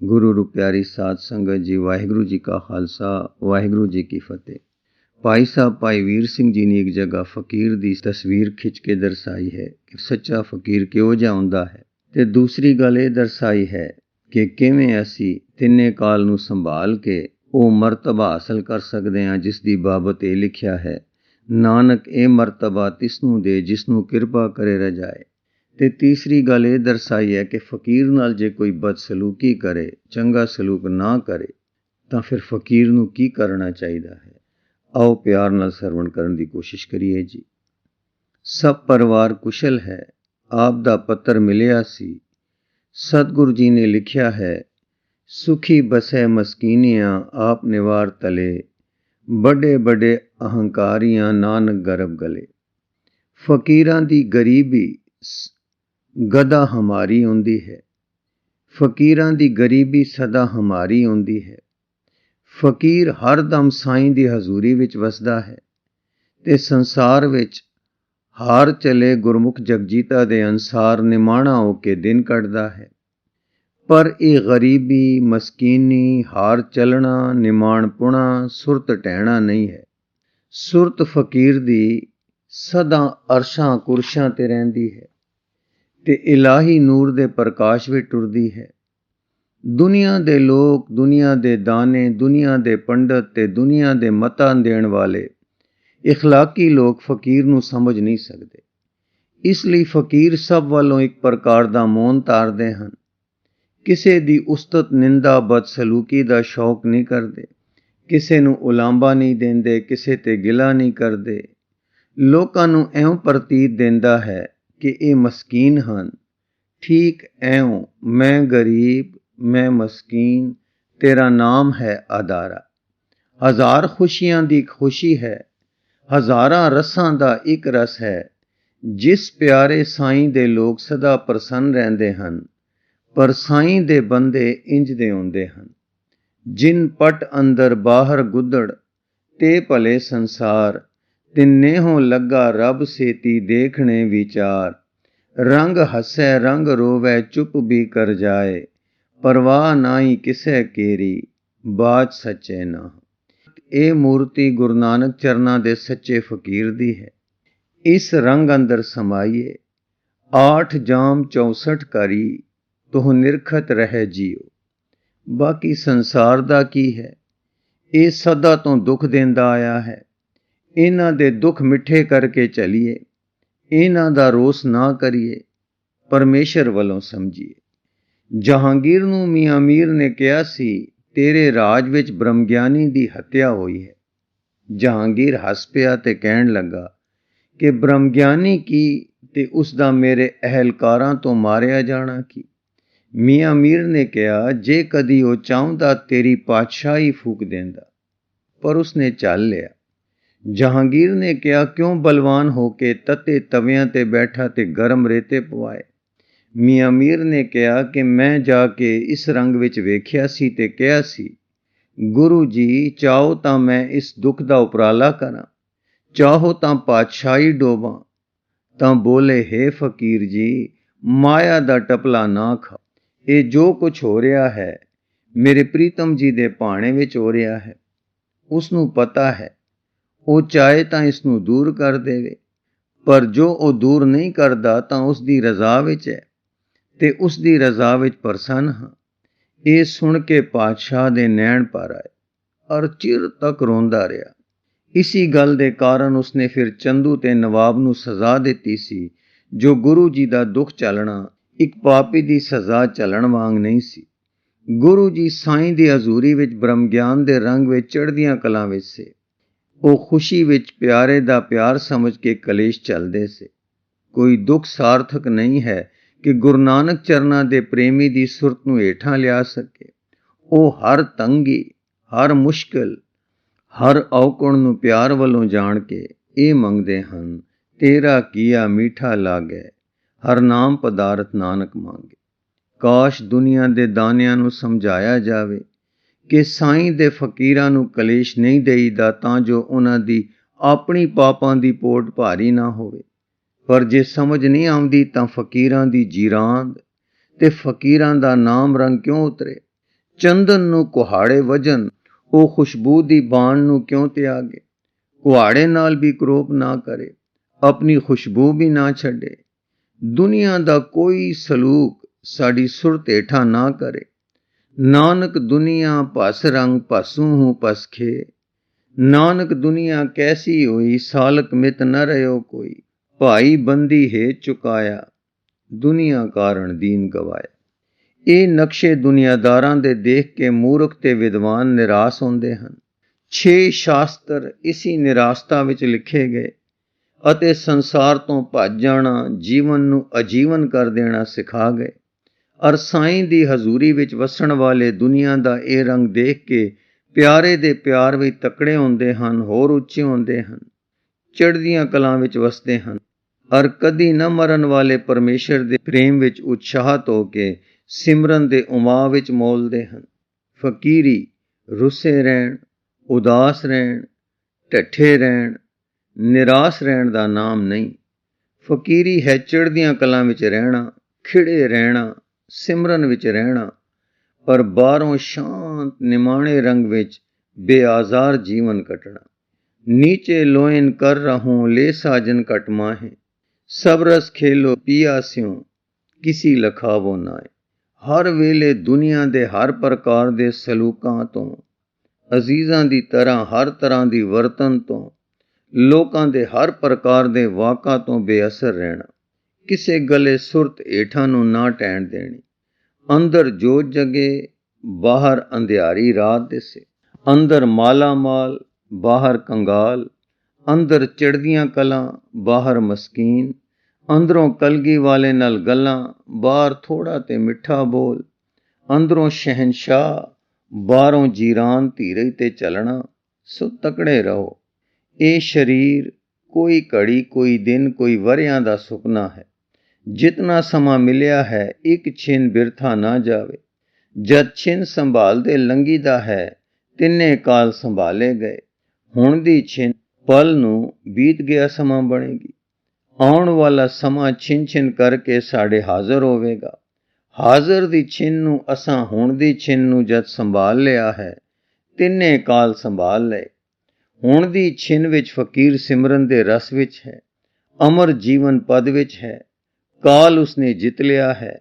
ਗੁਰੂ ਰੁਪਿਆਰੀ ਸਾਧ ਸੰਗਤ ਜੀ, ਵਾਹਿਗੁਰੂ ਜੀ ਕਾ ਖਾਲਸਾ, ਵਾਹਿਗੁਰੂ ਜੀ ਕੀ ਫਤਿਹ। ਭਾਈ ਸਾਹਿਬ, ਭਾਈ ਵੀਰ ਸਿੰਘ ਜੀ ਨੇ ਇੱਕ ਜਗ੍ਹਾ ਫਕੀਰ ਦੀ ਤਸਵੀਰ ਖਿੱਚ ਕੇ ਦਰਸਾਈ ਹੈ ਕਿ ਸੱਚਾ ਫਕੀਰ ਕਿਹੋ ਜਿਹਾ ਹੁੰਦਾ ਹੈ ਤੇ ਦੂਸਰੀ ਗੱਲ ਇਹ ਦਰਸਾਈ ਹੈ ਕਿ ਕਿਵੇਂ ਅਸੀਂ ਤਿੰਨੇ ਕਾਲ ਨੂੰ ਸੰਭਾਲ ਕੇ ਉਹ ਮਰਤਬਾ ਹਾਸਲ ਕਰ ਸਕਦੇ ਹਾਂ ਜਿਸ ਦੀ ਬਾਬਤ ਇਹ ਲਿਖਿਆ ਹੈ, ਨਾਨਕ ਇਹ ਮਰਤਬਾ ਤਿਸ ਨੂੰ ਦੇ ਜਿਸ ਨੂੰ ਕਿਰਪਾ ਕਰੇ ਰਜਾਏ। ਤੇ ਤੀਸਰੀ ਗੱਲ ਇਹ ਦਰਸਾਈ ਹੈ ਕਿ ਫਕੀਰ ਨਾਲ ਜੇ ਕੋਈ ਬਦਸਲੂਕੀ ਕਰੇ, ਚੰਗਾ ਸਲੂਕ ਨਾ ਕਰੇ, ਤਾਂ ਫਿਰ ਫਕੀਰ ਨੂੰ ਕੀ ਕਰਨਾ ਚਾਹੀਦਾ ਹੈ? ਆਓ ਪਿਆਰ ਨਾਲ ਸਰਵਣ ਕਰਨ ਦੀ ਕੋਸ਼ਿਸ਼ ਕਰੀਏ ਜੀ। ਸਭ ਪਰਿਵਾਰ ਕੁਸ਼ਲ ਹੈ, ਆਪ ਦਾ ਪੱਤਰ ਮਿਲਿਆ ਸੀ। ਸਤਿਗੁਰੂ ਜੀ ਨੇ ਲਿਖਿਆ ਹੈ, ਸੁਖੀ ਬਸੈ ਮਸਕੀਨੀਆਂ, ਆਪ ਨਿਵਾਰ ਤਲੇ ਵੱਡੇ ਵੱਡੇ ਅਹੰਕਾਰੀਆਂ, ਨਾਨਕ ਗਰਭ ਗਲੇ। ਫਕੀਰਾਂ ਦੀ ਗਰੀਬੀ ਗਦਾ ਹਮਾਰੀ ਹੁੰਦੀ ਹੈ। ਫਕੀਰਾਂ ਦੀ ਗਰੀਬੀ ਸਦਾ ਹਮਾਰੀ ਹੁੰਦੀ ਹੈ। ਫਕੀਰ ਹਰ ਦਮ ਸਾਈਂ ਦੀ ਹਜ਼ੂਰੀ ਵਿੱਚ ਵਸਦਾ ਹੈ ਤੇ ਸੰਸਾਰ ਵਿੱਚ ਹਾਰ ਚਲੇ ਗੁਰਮੁਖ ਜਗਜੀਤਾ ਦੇ ਅਨਸਾਰ ਨਿਮਾਣਾ ਹੋ ਕੇ ਦਿਨ ਕੱਢਦਾ ਹੈ। ਪਰ ਇਹ ਗਰੀਬੀ, ਮਸਕੀਨੀ, ਹਾਰ ਚਲਣਾ, ਨਿਮਾਣ ਪੁਣਾ, ਸੁਰਤ ਟਹਿਣਾ ਨਹੀਂ ਹੈ। ਸੁਰਤ ਫਕੀਰ ਦੀ ਸਦਾ ਅਰਸ਼ਾਂ ਕੁਰਸ਼ਾਂ ਤੇ ਰਹਿੰਦੀ ਹੈ। ਤੇ ਇਲਾਹੀ ਨੂਰ ਦੇ ਪ੍ਰਕਾਸ਼ ਵਿੱਚ ਟੁਰਦੀ ਹੈ ਦੁਨੀਆ ਦੇ ਲੋਕ ਦੁਨੀਆ ਦੇ ਦਾਨੇ ਦੁਨੀਆ ਦੇ ਪੰਡਤ ਤੇ ਦੁਨੀਆ ਦੇ ਮਤਾਂ ਦੇਣ ਵਾਲੇ اخلاقی ਲੋਕ ਫਕੀਰ ਨੂੰ ਸਮਝ ਨਹੀਂ ਸਕਦੇ ਇਸ ਲਈ ਫਕੀਰ ਸਭ ਵੱਲੋਂ ਇੱਕ ਪ੍ਰਕਾਰ ਦਾ ਮੌਨ ਤਾਰਦੇ ਹਨ ਕਿਸੇ ਦੀ ਉਸਤਤ ਨਿੰਦਾ ਬਦਸਲੂਕੀ ਦਾ ਸ਼ੌਕ ਨਹੀਂ ਕਰਦੇ ਕਿਸੇ ਨੂੰ ਉਲਾਂਬਾ ਨਹੀਂ ਦਿੰਦੇ ਕਿਸੇ ਤੇ ਗਿਲਾ ਨਹੀਂ ਕਰਦੇ ਲੋਕਾਂ ਨੂੰ ਐਉਂ ਪ੍ਰਤੀਤ ਦਿੰਦਾ ਹੈ ਕਿ ਇਹ ਮਸਕੀਨ ਹਨ। ਠੀਕ ਐਉਂ, ਮੈਂ ਗਰੀਬ, ਮੈਂ ਮਸਕੀਨ, ਤੇਰਾ ਨਾਮ ਹੈ ਆਦਾਰਾ। ਹਜ਼ਾਰ ਖੁਸ਼ੀਆਂ ਦੀ ਖੁਸ਼ੀ ਹੈ, ਹਜ਼ਾਰਾਂ ਰਸਾਂ ਦਾ ਇੱਕ ਰਸ ਹੈ। ਜਿਸ ਪਿਆਰੇ ਸਾਈਂ ਦੇ ਲੋਕ ਸਦਾ ਪ੍ਰਸੰਨ ਰਹਿੰਦੇ ਹਨ, ਪਰ ਸਾਈਂ ਦੇ ਬੰਦੇ ਇੰਜ ਦੇ ਹੁੰਦੇ ਹਨ। ਜਿਨ ਪਟ ਅੰਦਰ ਬਾਹਰ ਗੁੱਦੜ, ਤੇ ਭਲੇ ਸੰਸਾਰ ਤਿੰਨੇਹੋਂ ਲੱਗਾ ਰੱਬ ਸੇਤੀ ਦੇਖਣੇ ਵਿਚਾਰ। ਰੰਗ ਹੱਸੈ, ਰੰਗ ਰੋਵੇ, ਚੁੱਪ ਵੀ ਕਰ ਜਾਏ। ਪਰਵਾਹ ਨਾਹੀ ਕਿਸੈ ਕੇਰੀ ਬਾਤ ਸੱਚੇ ਨਾ। ਇਹ ਮੂਰਤੀ ਗੁਰੂ ਨਾਨਕ ਚਰਨਾਂ ਦੇ ਸੱਚੇ ਫਕੀਰ ਦੀ ਹੈ। ਇਸ ਰੰਗ ਅੰਦਰ ਸਮਾਈਏ। ਆਠ ਜਾਮ 64 ਕਰੀ, ਤੁਹ ਨਿਰਖਤ ਰਹਿ ਜੀਓ। ਬਾਕੀ ਸੰਸਾਰ ਦਾ ਕੀ ਹੈ? ਇਹ ਸਦਾ ਤੋਂ ਦੁੱਖ ਦਿੰਦਾ ਆਇਆ ਹੈ। ਇਹਨਾਂ ਦੇ ਦੁੱਖ ਮਿੱਠੇ ਕਰਕੇ ਚਲੀਏ, ਇਹਨਾਂ ਦਾ ਰੋਸ ਨਾ ਕਰੀਏ, ਪਰਮੇਸ਼ਰ ਵੱਲੋਂ ਸਮਝੀਏ। ਜਹਾਂਗੀਰ ਨੂੰ ਮੀਆਂ ਮੀਰ ਨੇ ਕਿਹਾ ਸੀ, ਤੇਰੇ ਰਾਜ ਵਿੱਚ ਬ੍ਰਹਮ ਗਿਆਨੀ ਦੀ ਹੱਤਿਆ ਹੋਈ ਹੈ। ਜਹਾਂਗੀਰ ਹੱਸ ਪਿਆ ਤੇ ਕਹਿਣ ਲੱਗਾ, ਕਿ ਬ੍ਰਹਮ ਗਿਆਨੀ ਕੀ ਤੇ ਉਸ ਦਾ ਮੇਰੇ ਅਹਲਕਾਰਾਂ ਤੋਂ ਮਾਰਿਆ ਜਾਣਾ ਕੀ? ਮੀਆਂ ਮੀਰ ਨੇ ਕਿਹਾ, ਜੇ ਕਦੀ ਉਹ ਚਾਹੁੰਦਾ ਤੇਰੀ ਪਾਤਸ਼ਾਹੀ ਫੂਕ ਦਿੰਦਾ। ਪਰ ਉਸਨੇ ਚੱਲ ਲਿਆ। ਜਹਾਂਗੀਰ ਨੇ ਕਿਹਾ, ਕਿਉਂ ਬਲਵਾਨ ਹੋ ਕੇ ਤਤੇ ਤਵਿਆਂ ਤੇ ਬੈਠਾ ਤੇ ਗਰਮ ਰੇਤੇ ਪਵਾਏ? ਮੀਆਂ ਮੀਰ ਨੇ ਕਿਹਾ ਕਿ ਮੈਂ ਜਾ ਕੇ ਇਸ ਰੰਗ ਵਿੱਚ ਵੇਖਿਆ ਸੀ ਤੇ ਕਿਹਾ ਸੀ, ਗੁਰੂ ਜੀ, ਚਾਹੋ ਤਾਂ ਮੈਂ ਇਸ ਦੁੱਖ ਦਾ ਉਪਰਾਲਾ ਕਰਾਂ। ਚਾਹੋ ਤਾਂ ਪਾਤਸ਼ਾਹੀ ਡੋਬਾਂ ਤਾਂ ਬੋਲੇ, ਹੈ ਫਕੀਰ ਜੀ, ਮਾਇਆ ਦਾ ਟਪਲਾ ਨਾ ਖਾ ਇਹ ਜੋ ਕੁਝ ਹੋ ਰਿਹਾ ਹੈ, ਮੇਰੇ ਪ੍ਰੀਤਮ ਜੀ ਦੇ ਭਾਣੇ ਵਿੱਚ ਹੋ ਰਿਹਾ ਹੈ। ਉਸ ਨੂੰ ਪਤਾ ਹੈ ਉਹ ਚਾਹੇ ਤਾਂ ਇਸ ਨੂੰ ਦੂਰ ਕਰ ਦੇਵੇ, ਪਰ ਜੋ ਉਹ ਦੂਰ ਨਹੀਂ ਕਰਦਾ ਤਾਂ ਉਸ ਦੀ ਰਜ਼ਾ ਵਿੱਚ ਹੈ, ਤੇ ਉਸ ਦੀ ਰਜ਼ਾ ਵਿੱਚ ਪ੍ਰਸੰਨ ਹਾਂ। ਇਹ ਸੁਣ ਕੇ ਪਾਤਸ਼ਾਹ ਦੇ ਨੈਣ ਪਰ ਆਏ ਔਰ ਚਿਰ ਤੱਕ ਰੋਂਦਾ ਰਿਹਾ। ਇਸੀ ਗੱਲ ਦੇ ਕਾਰਨ ਉਸਨੇ ਫਿਰ ਚੰਦੂ ਤੇ ਨਵਾਬ ਨੂੰ ਸਜ਼ਾ ਦਿੱਤੀ ਸੀ, ਜੋ ਗੁਰੂ ਜੀ ਦਾ ਦੁੱਖ ਚੱਲਣਾ ਇੱਕ ਪਾਪੀ ਦੀ ਸਜ਼ਾ ਚੱਲਣ ਵਾਂਗ ਨਹੀਂ ਸੀ। ਗੁਰੂ ਜੀ ਸਾਈਂ ਦੀ ਹਜ਼ੂਰੀ ਵਿੱਚ ਬ੍ਰਹਮ ਗਿਆਨ ਦੇ ਰੰਗ ਵਿੱਚ ਚੜ੍ਹਦੀਆਂ ਕਲਾਂ ਵਿੱਚ ਸੇ। ਉਹ ਖੁਸ਼ੀ ਵਿੱਚ ਪਿਆਰੇ ਦਾ ਪਿਆਰ ਸਮਝ ਕੇ ਕਲੇਸ਼ ਚੱਲਦੇ ਸੀ। ਕੋਈ ਦੁੱਖ ਸਾਰਥਕ ਨਹੀਂ ਹੈ ਕਿ ਗੁਰੂ ਨਾਨਕ ਚਰਨਾਂ ਦੇ ਪ੍ਰੇਮੀ ਦੀ ਸੁਰਤ ਨੂੰ ਏਠਾਂ ਲਿਆ ਸਕੇ। ਉਹ ਹਰ ਤੰਗੀ, ਹਰ ਮੁਸ਼ਕਲ, ਹਰ ਔਕਣ ਨੂੰ ਪਿਆਰ ਵੱਲੋਂ ਜਾਣ ਕੇ ਇਹ ਮੰਗਦੇ ਹਨ, ਤੇਰਾ ਕੀਆ ਮੀਠਾ ਲਾਗੇ, ਹਰ ਨਾਮ ਪਦਾਰਥ ਨਾਨਕ ਮੰਗੇ। ਕਾਸ਼ ਦੁਨੀਆ ਦੇ ਦਾਨਿਆਂ ਨੂੰ ਸਮਝਾਇਆ ਜਾਵੇ ਕਿ ਸਾਈਂ ਦੇ ਫਕੀਰਾਂ ਨੂੰ ਕਲੇਸ਼ ਨਹੀਂ ਦੇਈਦਾ ਤਾਂ ਜੋ ਉਹਨਾਂ ਦੀ ਆਪਣੀ ਪਾਪਾਂ ਦੀ ਪੋਟ ਭਾਰੀ ਨਾ ਹੋਵੇ। ਪਰ ਜੇ ਸਮਝ ਨਹੀਂ ਆਉਂਦੀ ਤਾਂ ਫਕੀਰਾਂ ਦੀ ਜੀਰਾਂਦ ਤੇ ਫਕੀਰਾਂ ਦਾ ਨਾਮ ਰੰਗ ਕਿਉਂ ਉਤਰੇ? ਚੰਦਨ ਨੂੰ ਕੁਹਾੜੇ ਵਜਨ ਉਹ ਖੁਸ਼ਬੂ ਦੀ ਬਾਣ ਨੂੰ ਕਿਉਂ ਤਿਆਗੇ? ਕੁਹਾੜੇ ਨਾਲ ਵੀ ਕਰੋਪ ਨਾ ਕਰੇ, ਆਪਣੀ ਖੁਸ਼ਬੂ ਵੀ ਨਾ ਛੱਡੇ। ਦੁਨੀਆ ਦਾ ਕੋਈ ਸਲੂਕ ਸਾਡੀ ਸੁਰਤ ਹੇਠਾਂ ਨਾ ਕਰੇ। ਨਾਨਕ ਦੁਨੀਆ ਭਸ ਰੰਗ ਭਸੂ ਹੂੰ ਪਸਖੇ ਨਾਨਕ ਦੁਨੀਆ ਕੈਸੀ ਹੋਈ, ਸਾਲਕ ਮਿਤ ਨ ਰਿਓ ਕੋਈ। ਭਾਈ ਬੰਦੀ ਹੈ ਚੁਕਾਇਆ, ਦੁਨੀਆ ਕਾਰਣ ਦੀਨ ਗਵਾਇਆ। ਇਹ ਨਕਸ਼ੇ ਦੁਨੀਆਦਾਰਾਂ ਦੇ ਦੇਖ ਕੇ ਮੂਰਖ ਤੇ ਵਿਦਵਾਨ ਨਿਰਾਸ਼ ਹੁੰਦੇ ਹਨ। ਛੇ ਸ਼ਾਸਤਰ ਇਸੀ ਨਿਰਾਸ਼ਤਾ ਵਿੱਚ ਲਿਖੇ ਗਏ ਅਤੇ ਸੰਸਾਰ ਤੋਂ ਭੱਜ ਜਾਣਾ, ਜੀਵਨ ਨੂੰ ਅਜੀਵਨ ਕਰ ਦੇਣਾ ਸਿਖਾ ਗਏ। ਅਰ ਸਾਈਂ ਦੀ ਹਜ਼ੂਰੀ ਵਿੱਚ ਵਸਣ ਵਾਲੇ ਦੁਨੀਆ ਦਾ ਇਹ ਰੰਗ ਦੇਖ ਕੇ ਪਿਆਰੇ ਦੇ ਪਿਆਰ ਵੀ ਤਕੜੇ ਹੁੰਦੇ ਹਨ, ਹੋਰ ਉੱਚੇ ਹੁੰਦੇ ਹਨ। ਚੜ੍ਹਦੀਆਂ ਕਲਾਂ ਵਿੱਚ ਵਸਦੇ ਹਨ। ਅਰ ਕਦੀ ਨਾ ਮਰਨ ਵਾਲੇ ਪਰਮੇਸ਼ਰ ਦੇ ਪ੍ਰੇਮ ਵਿੱਚ ਉਤਸ਼ਾਹਤ ਹੋ ਕੇ ਸਿਮਰਨ ਦੇ ਉਮਾ ਵਿੱਚ ਮੋਲਦੇ ਹਨ। ਫਕੀਰੀ, ਰੁੱਸੇ ਰਹਿਣ, ਉਦਾਸ ਰਹਿਣ, ਢੱਠੇ ਰਹਿਣ, ਨਿਰਾਸ਼ ਰਹਿਣ ਦਾ ਨਾਮ ਨਹੀਂ। ਫਕੀਰੀ ਹੈ ਚੜ੍ਹਦੀਆਂ ਕਲਾਂ ਵਿੱਚ ਰਹਿਣਾ, ਖਿੜੇ ਰਹਿਣਾ ਸਿਮਰਨ ਵਿੱਚ ਰਹਿਣਾ, ਪਰ ਬਾਹਰੋਂ ਸ਼ਾਂਤ ਨਿਮਾਣੇ ਰੰਗ ਵਿੱਚ ਬੇਆਜ਼ਾਰ ਜੀਵਨ ਕਟਣਾ। ਨੀਚੇ ਲੋਇਨ ਕਰ ਰਹੂੰ, ਲੈ ਸਾਜਨ ਕਟਮਾ ਹੈ ਸਭ ਰਸ ਖੇਲੋ, ਪੀਆ ਸਿਉ, ਕਿਸੀ ਲਖਾਵੋ ਨਾਏ ਹਰ ਵੇਲੇ ਦੁਨੀਆ ਦੇ ਹਰ ਪ੍ਰਕਾਰ ਦੇ ਸਲੂਕਾਂ ਤੋਂ, ਅਜ਼ੀਜ਼ਾਂ ਦੀ ਤਰ੍ਹਾਂ, ਹਰ ਤਰ੍ਹਾਂ ਦੀ ਵਰਤਨ ਤੋਂ, ਲੋਕਾਂ ਦੇ ਹਰ ਪ੍ਰਕਾਰ ਦੇ ਵਾਕਾਂ ਤੋਂ ਬੇਅਸਰ ਰਹਿਣਾ। ਕਿਸੇ ਗਲੇ ਸੁਰਤ ਏਠਾਂ ਨੂੰ ਨਾ ਟੈਣ ਦੇਣੀ। ਅੰਦਰ ਜੋਤ ਜਗੇ, ਬਾਹਰ ਅੰਧਿਆਰੀ ਰਾਤ ਦਿਸੇ। ਅੰਦਰ ਮਾਲਾ ਮਾਲ, ਬਾਹਰ ਕੰਗਾਲ। ਅੰਦਰ ਚੜਦੀਆਂ ਕਲਾਂ, ਬਾਹਰ ਮਸਕੀਨ। ਅੰਦਰੋਂ ਕਲਗੀ ਵਾਲੇ ਨਾਲ ਗੱਲਾਂ, ਬਾਹਰ ਥੋੜਾ ਤੇ ਮਿੱਠਾ ਬੋਲ। ਅੰਦਰੋਂ ਸ਼ਹਿਨशाह ਬਾਹਰੋਂ ਜੀਰਾਨ ਧੀਰੇ ਤੇ ਚੱਲਣਾ। ਸੋ ਤਕੜੇ ਰਹੋ। ਇਹ ਸਰੀਰ ਕੋਈ ਘੜੀ, ਕੋਈ ਦਿਨ, ਕੋਈ ਵਰਿਆਂ ਦਾ ਸੁਪਨਾ ਹੈ। ਜਿਤਨਾ ਸਮਾਂ ਮਿਲਿਆ ਹੈ, ਇੱਕ ਛਿਨ ਬਿਰਥਾ ਨਾ ਜਾਵੇ। ਜਦ ਛਿਨ ਸੰਭਾਲਦੇ ਲੰਗੀਦਾ ਹੈ, ਤਿੰਨੇ ਕਾਲ ਸੰਭਾਲੇ ਗਏ। ਹੁਣ ਦੀ ਛਿਨ ਪਲ ਨੂੰ ਬੀਤ ਗਿਆ ਸਮਾਂ ਬਣੇਗੀ। ਆਉਣ ਵਾਲਾ ਸਮਾਂ ਛਿਨ ਛਿਨ ਕਰਕੇ ਸਾਡੇ ਹਾਜ਼ਰ ਹੋਵੇਗਾ। ਹਾਜ਼ਰ ਦੀ ਛਿਨ ਨੂੰ ਅਸਾਂ ਹੁਣ ਦੀ ਛਿਨ ਨੂੰ ਜਦ ਸੰਭਾਲ ਲਿਆ ਹੈ, ਤਿੰਨੇ ਕਾਲ ਸੰਭਾਲ ਲਏ। ਹੁਣ ਦੀ ਛਿਨ ਵਿੱਚ ਫਕੀਰ ਸਿਮਰਨ ਦੇ ਰਸ ਵਿੱਚ ਹੈ, ਅਮਰ ਜੀਵਨ ਪਦ ਵਿੱਚ ਹੈ। ਕਾਲ ਉਸਨੇ ਜਿੱਤ ਲਿਆ ਹੈ,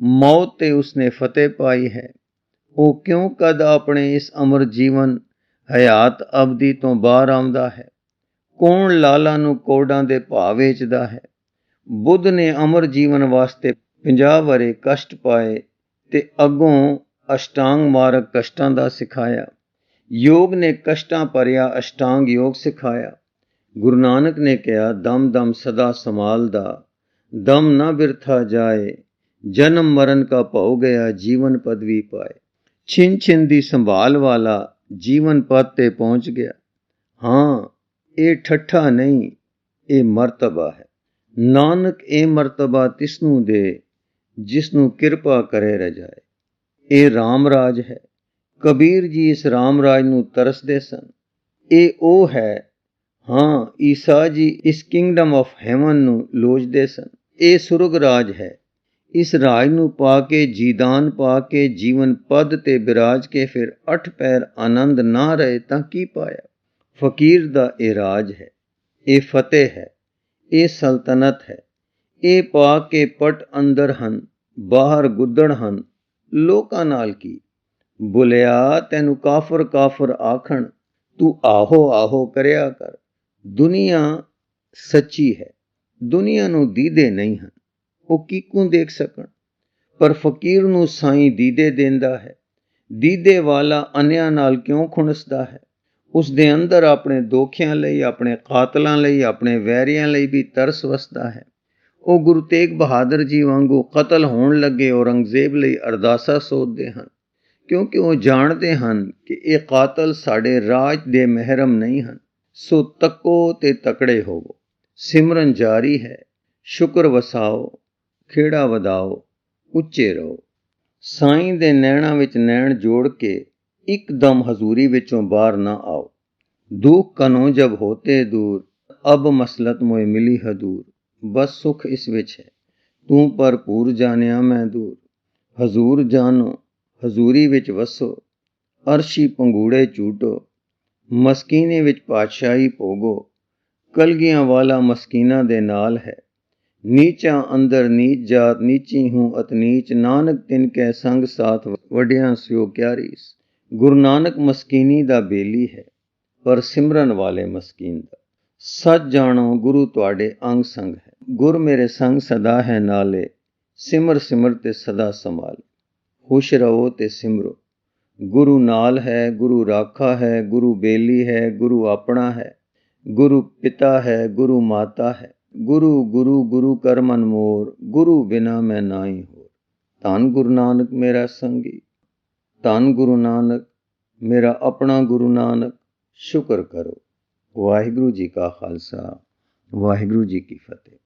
ਮੌਤ ਤੇ ਉਸਨੇ ਫਤਿਹ ਪਾਈ ਹੈ। ਉਹ ਕਿਉਂ ਕਦ ਆਪਣੇ ਇਸ ਅਮਰ ਜੀਵਨ ਹਯਾਤ ਅਬਦੀ ਤੋਂ ਬਾਹਰ ਆਉਂਦਾ ਹੈ? ਕੌਣ ਲਾਲਾ ਨੂੰ ਕੋਡਾਂ ਦੇ ਭਾਅ ਵੇਚਦਾ ਹੈ? ਬੁੱਧ ਨੇ ਅਮਰ ਜੀਵਨ ਵਾਸਤੇ 50 ਵਰੇ ਕਸ਼ਟ ਪਾਏ ਤੇ ਅੱਗੋਂ ਅਸ਼ਟਾਂਗ ਮਾਰਗ ਕਸ਼ਟਾਂ ਦਾ ਸਿਖਾਇਆ। ਯੋਗ ਨੇ ਕਸ਼ਟਾਂ ਭਰਿਆ, ਅਸ਼ਟਾਂਗ ਯੋਗ ਸਿਖਾਇਆ। ਗੁਰੂ ਨਾਨਕ ਨੇ ਕਿਹਾ ਦਮ ਦਮ ਸਦਾ ਸੰਭਾਲਦਾ ਦਮ ਨਾ ਬਿਰਥਾ ਜਾਏ, ਜਨਮ ਮਰਨ ਕਾ ਭਉ ਗਿਆ, ਜੀਵਨ ਪਦਵੀ ਪਾਏ। ਛਿਨ ਛਿਨ ਦੀ ਸੰਭਾਲ ਵਾਲਾ ਜੀਵਨ ਪਦ ਤੇ ਪਹੁੰਚ ਗਿਆ। ਹਾਂ, ਇਹ ਠੱਠਾ ਨਹੀਂ, ਇਹ ਮਰਤਬਾ ਹੈ। ਨਾਨਕ ਇਹ ਮਰਤਬਾ ਤਿਸ ਨੂੰ ਦੇ ਜਿਸ ਨੂੰ ਕਿਰਪਾ ਕਰੇ ਰਜਾਏ। ਇਹ ਰਾਮ ਰਾਜ ਹੈ। ਕਬੀਰ ਜੀ ਇਸ ਰਾਮ ਰਾਜ ਨੂੰ ਤਰਸਦੇ ਸਨ। ਇਹ ਉਹ ਹੈ ਹਾਂ, ਈਸਾ ਜੀ ਇਸ ਕਿੰਗਡਮ ਆਫ ਹੈਵਨ ਨੂੰ ਲੋਚਦੇ ਸਨ। ਇਹ ਸੁਰਗ ਰਾਜ ਹੈ। ਇਸ ਰਾਜ ਨੂੰ ਪਾ ਕੇ, ਜੀਦਾਨ ਪਾ ਕੇ, ਜੀਵਨ ਪਦ ਤੇ ਬਿਰਾਜ ਕੇ ਫਿਰ ਅਠ ਪੈਰ ਆਨੰਦ ਨਾ ਰਹੇ ਤਾਂ ਕੀ ਪਾਇਆ? ਫਕੀਰ ਦਾ ਇਹ ਰਾਜ ਹੈ। ਇਹ ਫਤਿਹ ਹੈ। ਇਹ ਸਲਤਨਤ ਹੈ। ਇਹ ਪਾ ਕੇ ਪਟ ਅੰਦਰ ਹਨ, ਬਾਹਰ ਗੁੱਦੜ ਹਨ। ਲੋਕਾਂ ਨਾਲ ਕੀ? ਬੁਲਿਆ, ਤੈਨੂੰ ਕਾਫਰ ਕਾਫਰ ਆਖਣ, ਤੂੰ ਆਹੋ ਆਹੋ ਕਰਿਆ ਕਰ। ਦੁਨੀਆ ਸੱਚੀ ਹੈ। ਦੁਨੀਆ ਨੂੰ ਦੀਦੇ ਨਹੀਂ ਹਨ। ਉਹ ਕਿਕੂ ਦੇਖ ਸਕਣ? ਪਰ ਫਕੀਰ ਨੂੰ ਸਾਈਂ ਦੀਦੇ ਦਿੰਦਾ ਹੈ। ਦੀਦੇ ਵਾਲਾ ਅਨਿਆਂ ਨਾਲ ਕਿਉਂ ਖੁਣਸਦਾ ਹੈ? ਉਸ ਦੇ ਅੰਦਰ ਆਪਣੇ ਦੋਖਿਆਂ ਲਈ, ਆਪਣੇ ਕਾਤਲਾਂ ਲਈ, ਆਪਣੇ ਵੈਰੀਆਂ ਲਈ ਵੀ ਤਰਸ ਵਸਦਾ ਹੈ। ਉਹ ਗੁਰੂ ਤੇਗ ਬਹਾਦਰ ਜੀ ਵਾਂਗੂ ਕਤਲ ਹੋਣ ਲੱਗੇ ਔਰੰਗਜ਼ੇਬ ਲਈ ਅਰਦਾਸਾ ਸੋਧਦੇ ਹਨ। ਕਿਉਂਕਿ ਉਹ ਜਾਣਦੇ ਹਨ ਕਿ ਇਹ ਕਾਤਲ ਸਾਡੇ ਰਾਜ ਦੇ ਮਹਿਰਮ ਨਹੀਂ ਹਨ। ਸੋ ਤੱਕੋ ਤੇ ਤਕੜੇ ਹੋਵੋ। ਸਿਮਰਨ ਜਾਰੀ ਹੈ। ਸ਼ੁਕਰ ਵਸਾਓ, ਖੇੜਾ ਵਧਾਓ, ਉੱਚੇ ਰਹੋ। ਸਾਈਂ ਦੇ ਨੈਣਾ ਵਿੱਚ ਨੈਣ ਜੋੜ ਕੇ ਇੱਕਦਮ ਹਜ਼ੂਰੀ ਵਿੱਚੋਂ ਬਾਹਰ ਨਾ ਆਓ। ਦੁੱਖ ਕਨੋ ਜਬ ਹੋਤੇ ਦੂਰ, ਅਬ ਮਸਲਤ ਮੋਏ ਮਿਲੀ ਹਦੂਰ ਬਸ ਸੁਖ ਇਸ ਵਿੱਚ ਹੈ। ਤੂੰ ਭਰਪੂਰ ਜਾਣਿਆ ਮੈਂ ਦੂਰ। ਹਜ਼ੂਰ ਜਾਣੋ, ਹਜ਼ੂਰੀ ਵਿੱਚ ਵਸੋ। ਅਰਸ਼ੀ ਪੰਗੂੜੇ ਝੂਟੋ ਮਸਕੀਨੇ ਵਿੱਚ ਪਾਤਸ਼ਾਹੀ ਭੋਗੋ। ਕਲਗੀਆਂ ਵਾਲਾ ਮਸਕੀਨਾ ਦੇ ਨਾਲ ਹੈ। ਨੀਚਾ ਅੰਦਰ ਨੀਚ ਜਾਤ ਨੀਚੀ ਹੂੰ ਅਤ ਨੀਚ, ਨਾਨਕ ਤਿਨ ਕੈ ਸੰਗ ਸਾਥ ਵਡਿਆਂ ਸਿਓ ਕਿਆਰੀਸ ਗੁਰੂ ਨਾਨਕ ਮਸਕੀਨੀ ਦਾ ਬੇਲੀ ਹੈ, ਪਰ ਸਿਮਰਨ ਵਾਲੇ ਮਸਕੀਨ ਦਾ। ਸੱਚ ਜਾਣੋ, ਗੁਰੂ ਤੁਹਾਡੇ ਅੰਗ ਸੰਗ ਹੈ। ਗੁਰ ਮੇਰੇ ਸੰਗ ਸਦਾ ਹੈ ਨਾਲੇ, ਸਿਮਰ ਸਿਮਰ ਤੇ ਸਦਾ ਸੰਭਾਲ। ਖੁਸ਼ ਰਹੋ ਤੇ ਸਿਮਰੋ। ਗੁਰੂ ਨਾਲ ਹੈ, ਗੁਰੂ ਰਾਖਾ ਹੈ, ਗੁਰੂ ਬੇਲੀ ਹੈ, ਗੁਰੂ ਆਪਣਾ ਹੈ, ਗੁਰੂ ਪਿਤਾ ਹੈ, ਗੁਰੂ ਮਾਤਾ ਹੈ। ਗੁਰੂ ਗੁਰੂ ਗੁਰੂ ਕਰ ਮਨ ਮੋਰ, ਗੁਰੂ ਬਿਨਾ ਮੈਂ ਨਾਹੀ ਹੋਰ। ਧੰਨ ਗੁਰੂ ਨਾਨਕ ਮੇਰਾ ਸੰਗੀ, ਧੰਨ ਗੁਰੂ ਨਾਨਕ ਮੇਰਾ ਆਪਣਾ ਗੁਰੂ ਨਾਨਕ, ਸ਼ੁਕਰ ਕਰੋ। ਵਾਹਿਗੁਰੂ ਜੀ ਕਾ ਖਾਲਸਾ, ਵਾਹਿਗੁਰੂ ਜੀ ਕੀ ਫਤਿਹ।